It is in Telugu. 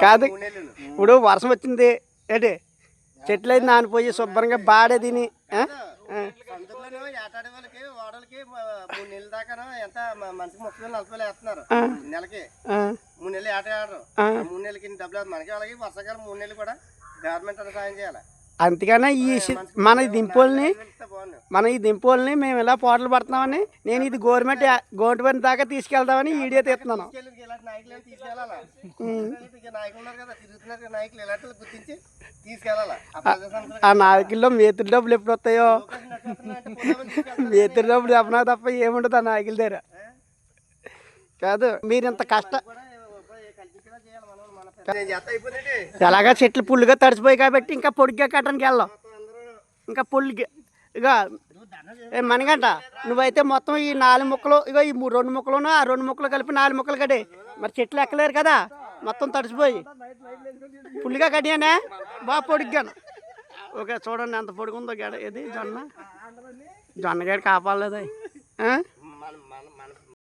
కాదు. ఇప్పుడు వర్షం వచ్చింది. ఏంటి? చెట్లు అయితే నానిపోయి శుభ్రంగా బాడే తిని వాళ్ళకి మూడు నెలల దాకా ఎంత మ- మనిషికి ముప్పై వేలు నలభై వేలు వేస్తున్నారు. నెలకి. మూడు నెలలు ఆడరు. మూడు నెలలకి డబ్బులు మనకి వాళ్ళకి వర్షాకాలం మూడు నెలలు కూడా గవర్నమెంట్ సాయం చేయాలి. అందుకనే ఈ మన దింపుల్ని మన ఈ దింపుల్ని మేము ఇలా పోటలు పడుతున్నామని నేను ఇది గవర్నమెంట్ గవర్నమెంట్ దాకా తీసుకెళ్దామని వీడియో తీస్తున్నాను. ఆ నాయకుల్లో మేతుల డబ్బులు ఎప్పుడు వస్తాయో. మేతుల డబ్బులు చెప్పనా తప్ప ఏముండదు ఆ నాయకుల దగ్గర. కాదు మీరు ఇంత కష్ట ఎలాగా చెట్లు పుల్లుగా తడిచిపోయి కాబట్టి ఇంకా పొడిగా కట్టడానికి అందరూ ఇంకా పుల్లుగా ఇక ఏ మనగంట నువ్వైతే మొత్తం ఈ నాలుగు ముక్కలు ఇగో ఈ మూడు రెండు ముక్కలును ఆ రెండు ముక్కలు కలిపి నాలుగు ముక్కలు కడే మరి చెట్లు ఎక్కలేరు కదా మొత్తం తడిచిపోయి పుల్లిగా కడియానే బాగా పొడిగ్గాను. ఓకే చూడండి ఎంత పొడుగుందో గడ ఇది జొన్న? జొన్న కాపాడలేదు.